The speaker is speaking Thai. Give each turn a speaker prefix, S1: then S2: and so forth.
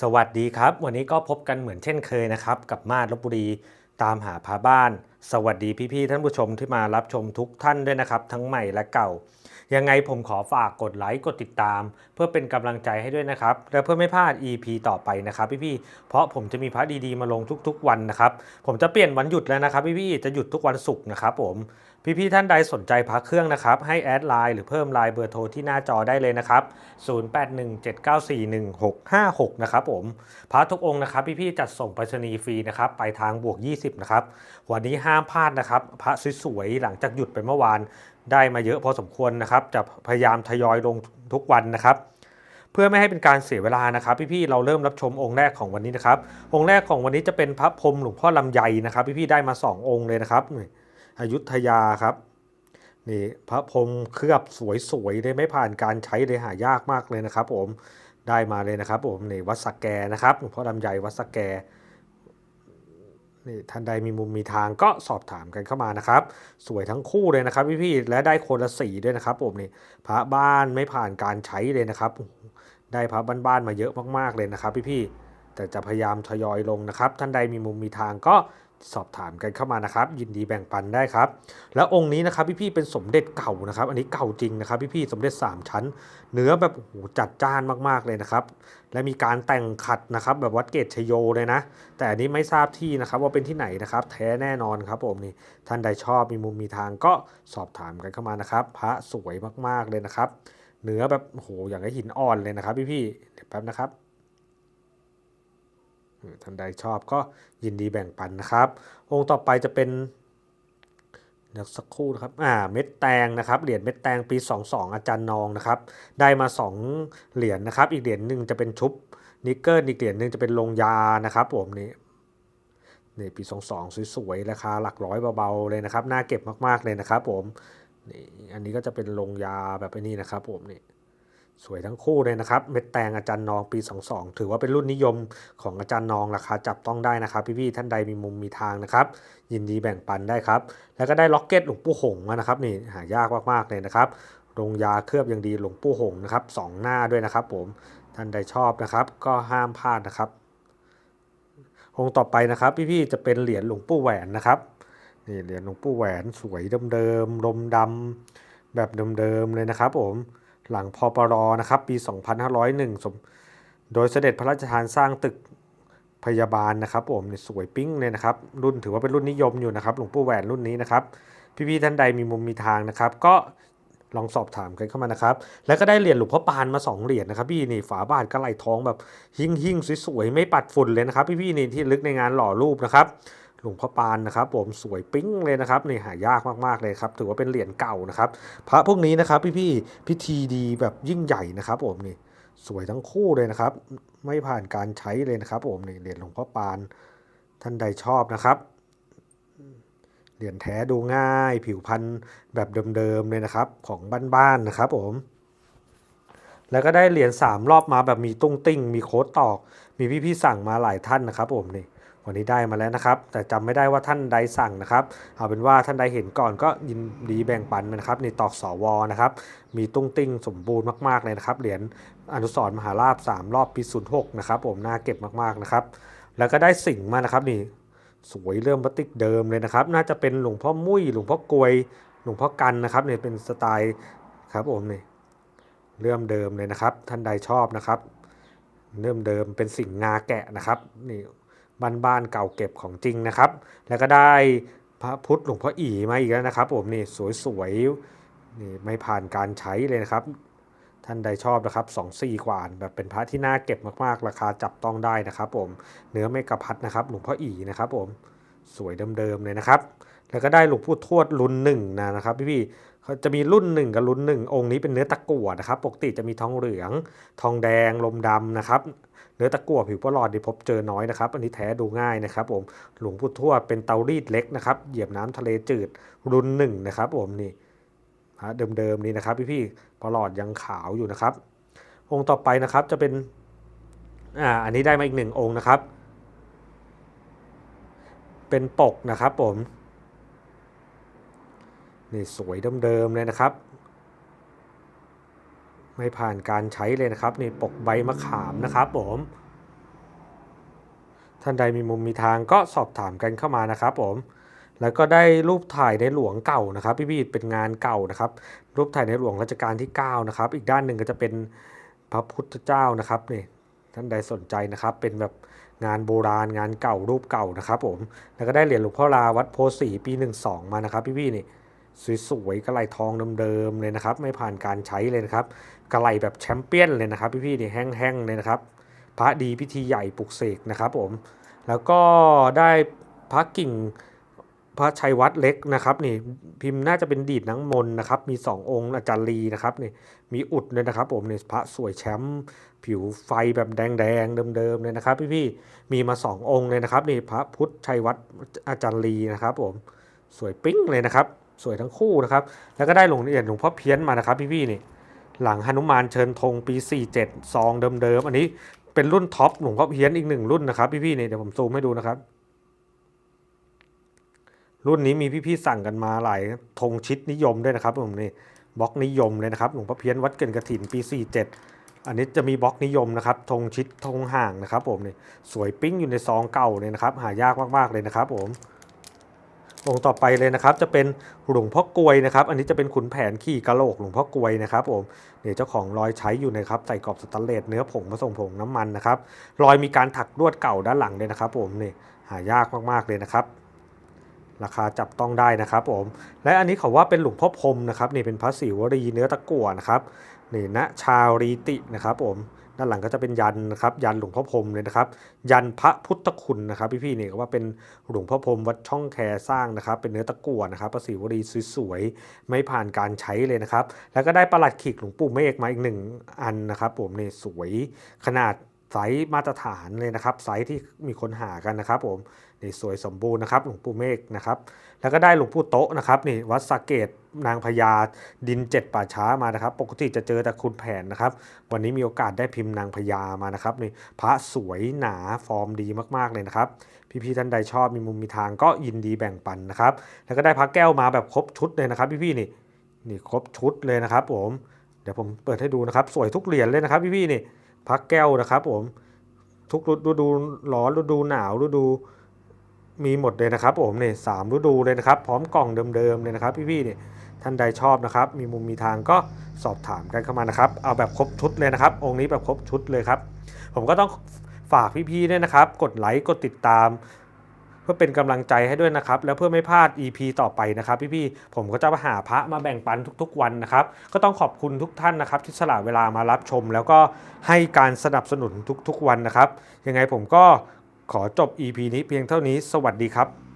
S1: สวัสดีครับ วันนี้ก็พบกันเหมือนเช่นเคยนะครับ กับมาดลบบุรีตามหาพาบ้าน สวัสดีพี่ๆท่านผู้ชมที่มารับชมทุกท่านด้วยนะครับ ทั้งใหม่และเก่า ยังไงผมขอฝากกดไลค์กดติดตาม เพื่อเป็นกำลังใจให้ด้วยนะครับ และเพื่อไม่พลาด EP ต่อไปนะครับพี่ๆเพราะผมจะมีพระดีๆมาลงทุกๆวันนะครับ ผมจะเปลี่ยนวันหยุดแล้วนะครับพี่ๆจะหยุดทุกวันศุกร์นะครับผม พี่ๆท่านใดสนใจพักเครื่องนะครับ ให้แอดไลน์หรือเพิ่มไลน์เบอร์โทรที่หน้าจอได้เลยนะครับ 0817941656 นะครับผม พระทุกองค์นะครับ พี่ๆจัดส่งไปรษณีย์ฟรีนะครับ ไปทางบวก 20 นะครับ วันนี้ห้ามพลาดนะครับ พระสวยๆหลังจากหยุดไปเมื่อวาน ได้มาเยอะพอสมควรนะครับ จะพยายามทยอยลงทุกวันนะครับเพื่อไม่ให้เป็นการเสียเวลานะครับ พี่ๆเราเริ่มรับชมองค์แรกของวันนี้นะครับ องค์แรกของวันนี้จะเป็นพระพรมหลวงพ่อลำไยนะครับ พี่ๆได้มา 2 องค์เลยนะครับนี่ อยุธยาครับนี่พระพรหมเคลือบสวยๆเลยไม่ผ่านการใช้เลยหายากมากเลยนะครับ ผมได้มาเลยนะครับผมนี่วัดสักแกนะครับหลวงพ่อลำไยวัดสักแกนี่ท่านใดมีมุมมีทางก็สอบถามกันเข้ามานะครับ สวยทั้งคู่เลยนะครับพี่ๆและได้คนละสีด้วยนะครับ ผมนี่พระบ้านไม่ผ่านการใช้เลยนะครับ ได้พระบ้านๆมาเยอะมากๆเลยนะครับ พี่ๆแต่จะพยายามทยอยลงนะครับ ท่านใดมีมุมมีทางก็ สอบถามกันเข้ามานะครับ ยินดีแบ่งปันได้ครับ แล้วองค์นี้นะครับพี่ๆเป็นสมเด็จเก่านะครับ อันนี้เก่าจริงนะครับ พี่ๆสมเด็จสามชั้น เนื้อแบบโอ้โหจัดจ้านมากๆเลยนะครับ และมีการแต่งขัดนะครับ แบบวัดเกตชโยเลยนะ แต่อันนี้ไม่ทราบที่นะครับว่าเป็นที่ไหนนะครับ แท้แน่นอนครับผมนี่ท่านใดชอบมีมุมมีทางก็สอบถามกันเข้ามานะครับ พระสวยมากๆเลยนะครับ เนื้อแบบโอ้โหอย่างกับหินอ่อนเลยนะครับ พี่ๆเดี๋ยวแป๊บนะครับ ท่านใดชอบก็ยินดีแบ่งปันนะครับ องค์ต่อไปจะเป็นเดี๋ยวสักครู่นะครับ อ่า เม็ดแตงนะครับ เหรียญเม็ดแตงปี 22 อาจารย์นองนะครับ ได้มา 2 เหรียญนะครับ อีกเหรียญหนึ่งจะเป็นชุบนิกเกิลอีกเหรียญหนึ่งจะเป็นลงยานะครับผมนี่นี่ปี 22 สวยๆ ราคาหลักร้อยเบาๆ เลยนะครับ น่าเก็บมากๆเลยนะครับผม นี่ อันนี้ก็จะเป็นลงยาแบบนี้นะครับผมนี่ สวยทั้งคู่เลยนะครับ เม็ดแตงอาจารย์นองปี 22 ถือว่าเป็นรุ่นนิยมของอาจารย์นองราคาจับต้องได้นะครับ พี่ๆท่านใดมีมุมมีทางนะครับ ยินดีแบ่งปันได้ครับ แล้วก็ได้ล็อกเก็ตหลวงปู่หงมานะครับนี่หายากมากๆเลยนะครับลงยาเคลือบอย่างดีหลวงปู่หงนะครับสองหน้าด้วยนะครับ ผมท่านใดชอบนะครับ ก็ห้ามพลาดนะครับองค์ต่อไปนะครับ พี่ๆจะเป็นเหรียญหลวงปู่แหวนนะครับนี่เหรียญหลวงปู่แหวนสวยเดิมๆลมดำแบบเดิมๆเลยนะครับ ผม หลังพปรนะครับปี 2501สมโดยเสด็จพระราชทานสร้างตึกพยาบาลนะครับผมสวยปิ้งเลยนะครับ รุ่นถือว่าเป็นรุ่นนิยมอยู่นะครับหลวงปู่แหวนรุ่นนี้นะครับ พี่ๆท่านใดมีมุมมีทางนะครับ ก็ลองสอบถามกันเข้ามานะครับ แล้วก็ได้เหรียญหลวงพ่อปานมา 2 เหรียญนะครับพี่นี่ฝาบาทกระไหลทองแบบหิ่งหิ่งสวยๆไม่ปัดฝุ่นเลยนะครับ พี่ๆนี่ที่ลึกในงานหล่อรูปนะครับ หลวงพ่อปานนะครับผมสวยปิ้งเลยนะครับนี่หายากมากๆเลยครับถือว่าเป็นเหรียญเก่านะครับพระพวกนี้นะครับพี่ๆพิธีดีแบบยิ่งใหญ่นะครับผมนี่สวยทั้งคู่เลยนะครับ ไม่ผ่านการใช้เลยนะครับผมนี่เหรียญหลวงพ่อปานท่านใดชอบนะครับเหรียญแท้ดูง่ายผิวพันธุ์แบบเดิมๆเลยนะครับของบ้านๆนะครับผมแล้วก็ได้เหรียญ3รอบมาแบบมีตุ้งติ้ง มีโค้ดตอก มีพี่ๆสั่งมาหลายท่านนะครับผมนี่ วันนี้ได้มาแล้วนะครับ แต่จำไม่ได้ว่าท่านใดสั่งนะครับ เอาเป็นว่าท่านใดเห็นก่อนก็ยินดีแบ่งปันนะครับนี่ตอกสวนะครับ มีตุ้งติ้งสมบูรณ์มากๆเลยนะครับ เหรียญอนุสรมหาราช3รอบปี06นะครับผมน่าเก็บมากๆนะครับ แล้วก็ได้สิ่งมานะครับนี่สวยเริ่มพลาสติกเดิมเลยนะครับ น่าจะเป็นหลวงพ่อมุ้ยหลวงพ่อกลวยหลวงพ่อกันนะครับเนี่ยเป็นสไตล์ครับผมนี่เริ่มเดิมเลยนะครับ ท่านใดชอบนะครับ เริ่มเดิมเป็นสิ่งงาแกะนะครับนี่ บ้านๆเก่าเก็บของจริงนะครับ แล้วก็ได้พระพุทธหลวงพ่ออีมาอีกแล้วนะครับผมนี่สวยๆนี่ไม่ผ่านการใช้เลยนะครับ ท่านใดชอบนะครับ2 4กว่านแบบเป็นพระที่น่าเก็บมากๆ ราคาจับต้องได้นะครับ ผมเนื้อไม่กระพัดนะครับหลวงพ่ออีนะครับผมสวยเดิมๆเลยนะครับ แล้วก็ได้หลวงพ่อทวดรุ่นหนึ่งนะนะครับพี่ๆ จะมีรุ่นหนึ่งกับรุ่นหนึ่งองค์นี้เป็นเนื้อตะกั่วนะครับ ปกติจะมีทองเหลือง ทองแดง ลมดำนะครับ เนื้อตะกั่วผิวประหลอดที่พบเจอน้อยนะครับ อันนี้แท้ดูง่ายนะครับผม หลวงพ่อทวดเป็นเตารีดเล็กนะครับ เหยียบน้ำทะเลจืดรุ่นหนึ่งนะครับผมนี่ฮะเดิมๆนี่นะครับพี่ๆประหลอดยังขาวอยู่นะครับ องค์ต่อไปนะครับจะเป็นอ่าอันนี้ได้มาอีกหนึ่งองค์นะครับ เป็นปกนะครับผม นี่สวยเดิมๆเลยนะครับ ไม่ผ่านการใช้เลยนะครับนี่ปกใบมะขามนะครับผมท่านใดมีมุมมีทางก็สอบถามกันเข้ามานะครับผมแล้วก็ได้รูปถ่ายในหลวงเก่านะครับ พี่ๆเป็นงานเก่านะครับ รูปถ่ายในหลวงรัชกาลที่9นะครับอีกด้านหนึ่งก็จะเป็นพระพุทธเจ้านะครับนี่ท่านใดสนใจนะครับ เป็นแบบงานโบราณงานเก่ารูปเก่านะครับผมแล้วก็ได้เหรียญหลวงพ่อลาวัดโพสีปี 12 มานะครับ พี่ๆนี่ สวยๆกระไหลทองเดิมๆเลยนะครับ ไม่ผ่านการใช้เลยนะครับกระไหลแบบแชมเปี้ยนเลยนะครับ พี่ๆนี่แห้งๆเลยนะครับพระดีพิธีใหญ่ปลุกเสกนะครับผมแล้วก็ได้พระกิ่งพระชัยวัดเล็กนะครับนี่พิมพ์น่าจะเป็นดีดนังมนนะครับมี 2 องค์อาจารย์ลีนะครับนี่มีอุดเลยนะครับผมนี่พระสวยแชมป์ผิวไฟแบบแดงๆเดิมๆเลยนะครับ พี่ๆมีมา 2 องค์เลยนะครับนี่พระพุทธชัยวัดอาจารย์ลีนะครับผมสวยปิ้งเลยนะครับ สวยทั้งคู่นะครับ แล้วก็ได้หลวงเหรียญหลวงพ่อเพี้ยนมานะครับพี่ๆนี่ หลังหนุมานเชิญธงปี 47 ซองเดิมๆ อันนี้เป็นรุ่นท็อปหลวงพ่อเพี้ยนอีกหนึ่งรุ่นนะครับพี่ๆนี่เดี๋ยวผมซูมให้ดูนะครับ รุ่นนี้มีพี่ๆสั่งกันมาหลายธงชิดนิยมด้วยนะครับผมนี่บล็อกนิยมเลยนะครับหลวงพ่อเพี้ยนวัดเกินกระถินปี 47 อันนี้จะมีบล็อกนิยมนะครับธงชิดธงห่างนะครับผมนี่สวยปิ้งอยู่ในซองเก่าเลยนะครับหายากมากๆเลยนะครับผม องค์ต่อไปเลยนะครับ จะเป็นหลวงพ่อกลวยนะครับ อันนี้จะเป็นขุนแผนขี่กะโหลกหลวงพ่อกลวยนะครับผมเนี่ยเจ้าของรอยใช้อยู่นะครับใส่กรอบสแตนเลสเนื้อผงผสมผงน้ำมันนะครับรอยมีการถักลวดเก่าด้านหลังเลยนะครับผมนี่หายากมากๆเลยนะครับ ราคาจับต้องได้นะครับผมและอันนี้เขาว่าเป็นหลวงพ่อพรมนะครับนี่เป็นพระศิวรีเนื้อตะกั่วนะครับนี่ณชาวรีตินะครับผม ด้านหลังก็จะเป็นยันนะครับยันหลวงพ่อพรมเลยนะครับ ยันพระพุทธคุณนะครับ พี่ๆนี่ก็ว่าเป็นหลวงพ่อพรมวัดช่องแคสร้างนะครับ เป็นเนื้อตะกั่วนะครับประสีวรีสวยๆไม่ผ่านการใช้เลยนะครับ แล้วก็ได้ประหลัดขีดหลวงปู่เมฆมาอีกหนึ่งอันนะครับ ผมเนี่ยสวยขนาด ไซส์มาตรฐานเลยนะครับไซส์ที่มีคนหากันนะครับผมนี่สวยสมบูรณ์นะครับหลวงปู่เมฆนะครับแล้วก็ได้หลวงปู่โต๊ะนะครับนี่วัดสะเกตนางพญาดินเจ็ดป่าช้ามานะครับ ปกติจะเจอแต่คุณแผนนะครับ วันนี้มีโอกาสได้พิมพ์นางพญามานะครับนี่พระสวยหนาฟอร์มดีมากๆเลยนะครับ พี่ๆท่านใดชอบมีมุมมีทางก็ยินดีแบ่งปันนะครับ แล้วก็ได้พระแก้วมาแบบครบชุดเลยนะครับ พี่ๆนี่นี่ครบชุดเลยนะครับผมเดี๋ยวผมเปิดให้ดูนะครับ สวยทุกเหรียญเลยนะครับ พี่ๆนี่ พักแก้วนะครับผมทุกฤดูร้อนฤดูหนาวฤดูมีหมดเลยนะครับผมเนี่ยสามฤดูเลยนะครับ พร้อมกล่องเดิมๆเลยนะครับ พี่ๆเนี่ยท่านใดชอบนะครับ มีมุมมีทางก็สอบถามกันเข้ามานะครับ เอาแบบครบชุดเลยนะครับ องค์นี้แบบครบชุดเลยครับ ผมก็ต้องฝากพี่ๆด้วยนะครับ กดไลค์กดติดตาม พื่อเป็นกำลังใจให้ด้วยนะครับ แล้วเพื่อไม่พลาด EP ต่อไปนะครับพี่ๆผมก็จะมาหาพระมาแบ่งปันทุกๆวันนะครับ ก็ต้องขอบคุณทุกท่านนะครับที่สละเวลามารับชม แล้วก็ให้การสนับสนุนทุกๆวันนะครับ ยังไงผมก็ขอจบ EP นี้เพียงเท่านี้ สวัสดีครับ